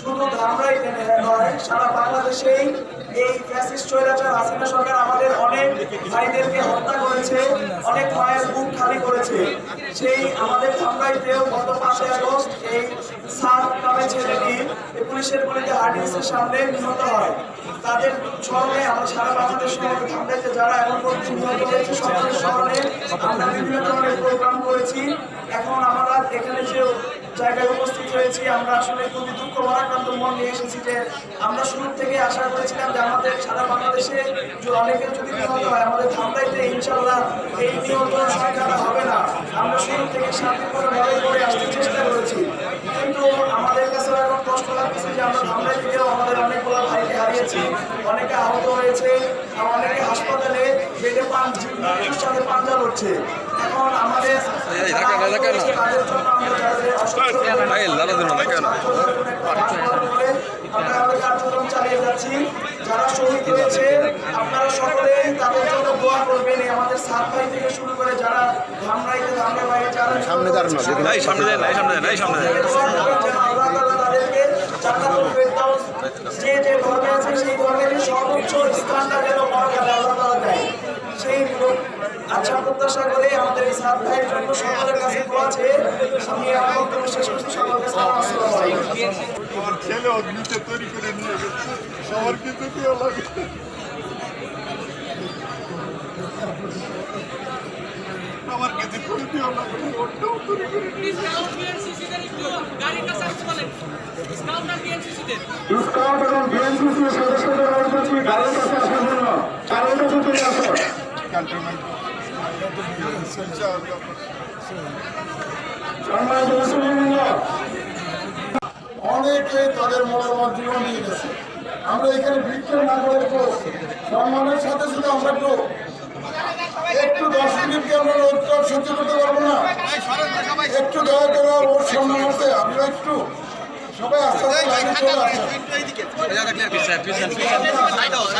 শুধু ধামরাই নয় সারা বাংলাদেশেই এই ফ্যাসিস্ট স্বৈরাচার হাসিনা সরকার আমাদের অনেক ভাইদেরকে হত্যা করেছে, অনেক মায়ের বুক খালি করেছে। সেই আমাদের ধামরাইতেও গত পাঁচই আগস্ট এই সাত নামে ছেলেটি পুলিশের গুলিতে হার্ডিন্সের সামনে নিহত হয়। তাদের স্মরণে আমরা সারা বাংলাদেশ শহরে ধামরাইতে যারা এখন পর্যন্ত নিহত হয়েছে, সকলের স্মরণে আমরা বিভিন্ন ধরনের প্রোগ্রাম করেছি। এখন আমরা এখানে যে জায়গায় উপস্থিত হয়েছি, আমরা আসলে খুবই দুঃখ ভারাক্রান্ত মন নিয়ে এসেছি যে আমরা শুরু থেকে আশা করেছিলাম যে আমাদের সারা বাংলাদেশে অনেকের যদি নিহত হয়, আমাদের ধামরাইতে ইনশাল্লাহ এই নিহত সংখ্যাটা হবে না। আমরা শুরু থেকে শান্তিপূর্ণ লড়াই করে আসতে চেষ্টা করেছি। কিন্তু আমাদের কাছে এখন কষ্ট লাগতেছে যে আমরা ধামরাই থেকেও আমাদের অনেকগুলো ভাইকে হারিয়েছি। অনেকে আহত হয়েছে অনেকে হাসপাতালে বেডে পান সাথে পাঞ্জা লড়ছে। এখন আমাদের এই, ঢাকা না, ঢাকা না। তাদের জন্য আমরা যাদের অসুস্থ ভাই, লালা দিন না, ঢাকা না। আমরা আমাদের কার্যক্রম চালিয়ে যাচ্ছি যারা শহীদ হয়েছে আপনারা সকলেই তাদের জন্য দোয়া করবেন আমাদের সাত ভাই থেকে শুরু করে যারা ধামরাইতে ধামরা ভাই যারা সামনে দাঁড়ানো সামনে দেন সামনে দেন সামনে দেন তাদেরকে জান্নাতুল ফেরদাউস যে যে ধর্মে আছে সেই ধর্মের সর্বোচ্চ স্থানটা যেন মহাকালে আল্লাহ দেয় সেই আচ্ছা প্রত্যাশা করে আমাদের এই সাত ভাইয়ের জন্য সকলের কাছে দোয়া চেয়ে আমি আমার বক্তব্য শেষ করছি সকলকে সালাম আমার ছেলে অগ্নিতে তৈরি করে নিয়ে গেছে। সবার কিন্তু কেউ লাগে। আমার কিছু করে দিও না ওটাও তৈরি করে নিয়ে ডিসকাউন্ট বিএনসিসিদের একটু গাড়িটা সার্চ করেন ডিসকাউন্ট আর বিএনসিসিদের স্কাউট এবং বিএনসিসি সদস্যদের অনুরোধ করছি গাড়ির কাছে আসার জন্য? গাড়ির কাছে চলে আসো। ক্যান্টনমেন্ট সম্মানিত মুসলিমবৃন্দ, অনেকে তাদের মতামত জীবন দিয়ে গেছে আমরা এখানে বিক্ষোভ না করে সম্মানের সাথে সাথে আমরা একটু একটু দশ মিনিটকে আমরা রোজগার সহ্য করতে পারব না একটু দয়া করে ওর সম্মান আছে আমরা একটু সবাই আস্তে আস্তে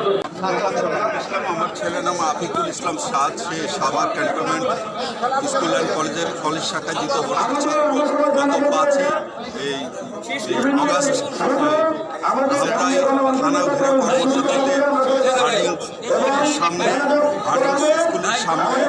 ইসলাম, আমার ছেলের নাম আফিকুল ইসলাম সাদ, সে সাভার ক্যান্টনমেন্ট স্কুল অ্যান্ড কলেজের কলেজ শাখায় দ্বিতীয় ভর্তি এই সামনে স্কুলের সামনে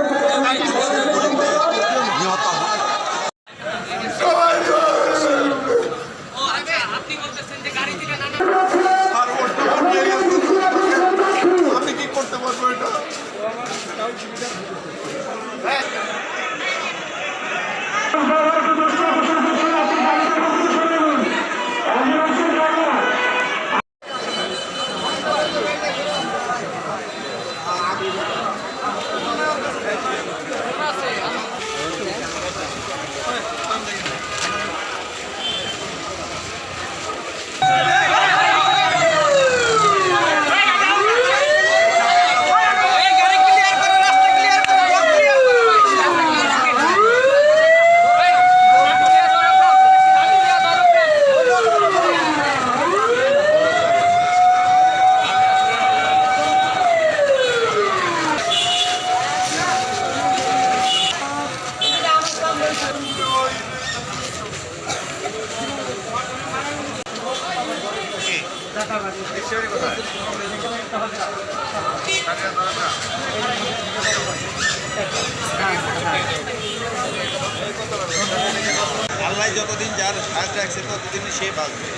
আল্লাহ যতদিন যার হাত রাখছে ততদিন সে বাঁচবে।